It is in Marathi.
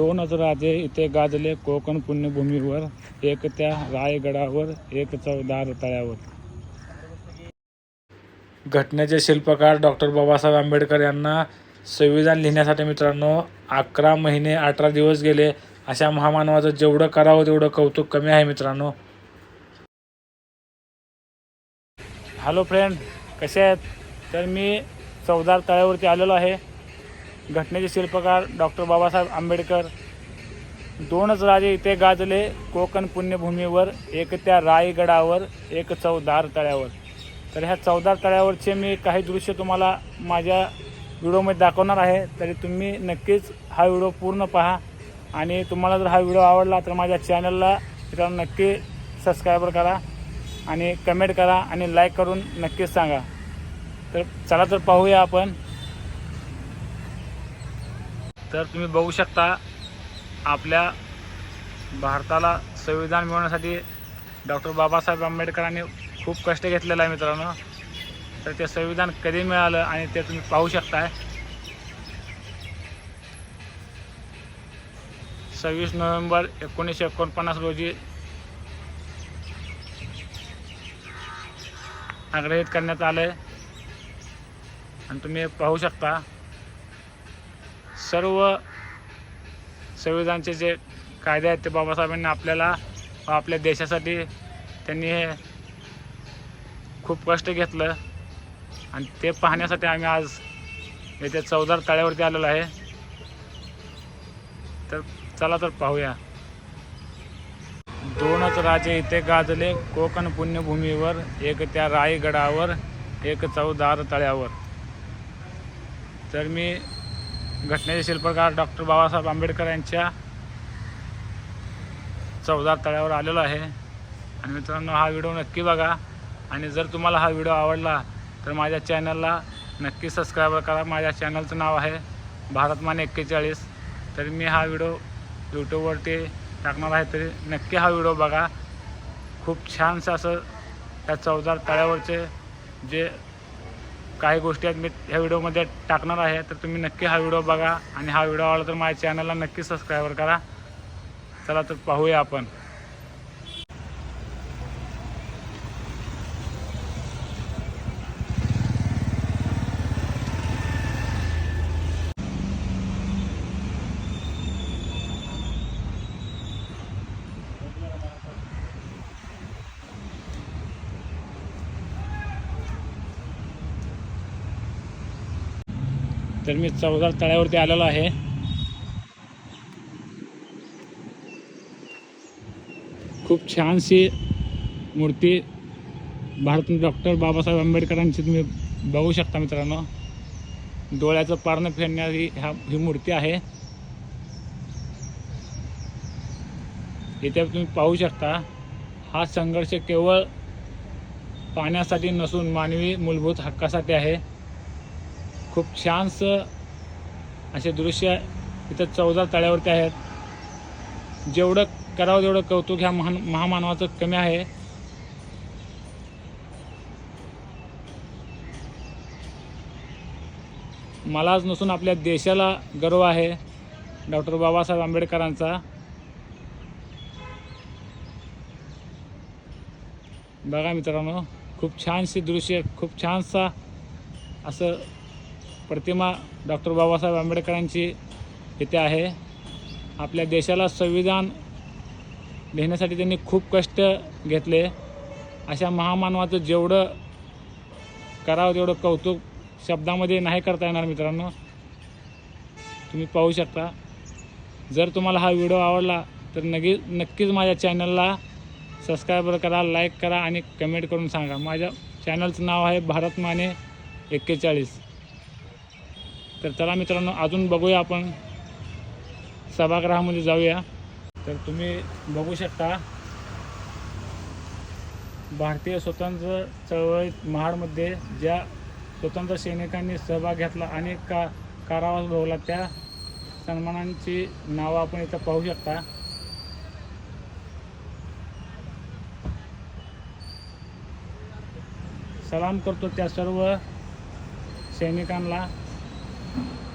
दोनच राजे इथे गाजले कोकण पुण्यभूमीवर एक त्या रायगडावर एक चौदार तळ्यावर. घटनेचे शिल्पकार डॉक्टर बाबासाहेब आंबेडकर यांना संविधान लिहिण्यासाठी मित्रांनो अकरा महिने अठरा दिवस गेले. अशा महामानवाचं जेवढं करावं तेवढं कौतुक कमी आहे मित्रांनो. हॅलो फ्रेंड कसे आहेत? तर मी चौदार तळ्यावरती आलेलो आहे. घटनेचे शिल्पकार डॉक्टर बाबासाहेब आंबेडकर दोनच राजे इथे गाजले कोकण पुण्यभूमीवर एक त्या रायगडावर एक चौदार तळ्यावर. तर ह्या चौदार तळ्यावरचे मी काही दृश्य तुम्हाला माझ्या व्हिडिओमध्ये दाखवणार आहे तरी तुम्ही नक्कीच हा व्हिडिओ पूर्ण पहा. आणि तुम्हाला जर हा व्हिडिओ आवडला तर माझ्या चॅनलला मित्रांनो नक्की सबस्क्रायबर करा आणि कमेंट करा आणि लाईक करून नक्कीच सांगा. तर चला तर पाहूया आपण. तर तुम्ही बघू शकता आपल्या भारताला संविधान मिळवण्यासाठी डॉक्टर बाबासाहेब आंबेडकरांनी खूप कष्ट घेतलेला आहे मित्रांनो. तर ते संविधान कधी मिळालं आणि ते तुम्ही पाहू शकताय. सव्वीस नोव्हेंबर एकोणीसशे एकोणपन्नास रोजी आग्रहित करण्यात आलं आहे आणि तुम्ही पाहू शकता सर्व संविधानचे जे कायदे आहेत ते बाबासाहेबांनी आपल्याला व आपल्या देशासाठी त्यांनी हे खूप कष्ट घेतलं. आणि ते पाहण्यासाठी आम्ही आज येथे चौदार तळ्यावरती आलेलो आहे. तर चला तर पाहूया. दोनच राजे इथे गाजले कोकण पुण्यभूमीवर एक त्या रायगडावर एक चौदार तळ्यावर. तर मी घटनेचे शिल्पकार डॉक्टर बाबासाहेब आंबेडकर यांच्या चौदार तळ्यावर आलेलो आहे. आणि मित्रांनो हा व्हिडिओ नक्की बघा. आणि जर तुम्हाला हा व्हिडिओ आवडला तर माझ्या चॅनलला नक्की सबस्क्राईब करा. माझ्या चॅनलचं नाव आहे भारतमान एक्केचाळीस. तर मी हा व्हिडिओ यूट्यूबवरती टाकणार आहे तरी नक्की हा व्हिडिओ बघा. खूप छानसं असं त्या चौदार तळ्यावरचे जे काही गोष्टी आहेत मी ह्या व्हिडिओमध्ये टाकणार आहे तर तुम्ही नक्की हा व्हिडिओ बघा. आणि हा व्हिडिओ आवडला तर माझ्या चॅनलला नक्की सबस्क्राईबर करा. चला तर पाहूया आपण. तर मी चौदार तळ्यावरती आलेलो आहे. खूप छानशी मूर्ती भारत डॉक्टर बाबासाहेब आंबेडकरांची तुम्ही बघू शकता मित्रांनो. डोळ्याचं पारणं फेडणारी ह्या ही मूर्ती आहे. इथे तुम्ही पाहू शकता हा संघर्ष केवळ पाण्यासाठी नसून मानवी मूलभूत हक्कासाठी आहे. खूप छानसं असे दृश्य इथं चौदा तळ्यावरती आहेत. जेवढं करावं तेवढं कौतुक ह्या महान महामानवाचं कमी आहे. मलाच नसून आपल्या देशाला गर्व आहे डॉक्टर बाबासाहेब आंबेडकरांचा. बघा मित्रांनो खूप छानशी दृश्य खूप छानसा असं प्रतिमा डॉक्टर बाबासाहेब आंबेडकरांची इथे आहे. आपल्या देशाला संविधान लिहिण्यासाठी त्यांनी खूप कष्ट घेतले. अशा महामानवाचं जेवढं करावं तेवढं कौतुक शब्दामध्ये नाही करता येणार मित्रांनो. तुम्ही पाहू शकता. जर तुम्हाला हा व्हिडिओ आवडला तर नगी नक्कीच माझ्या चॅनलला सबस्क्राईबर करा लाईक करा आणि कमेंट करून सांगा. माझ्या चॅनलचं नाव आहे भारत माने एक्केचाळीस. तर चला मित्रांनो अजून बघूया आपण. सभागृहामध्ये जाऊया. तर तुम्ही बघू शकता भारतीय स्वतंत्र चळवळीत महाडमध्ये ज्या स्वतंत्र सैनिकांनी सहभाग घेतला अनेक का कारावास भोगला त्या सन्मानांची नावं आपण इथं पाहू शकता. सलाम करतो त्या सर्व सैनिकांना. Thank you.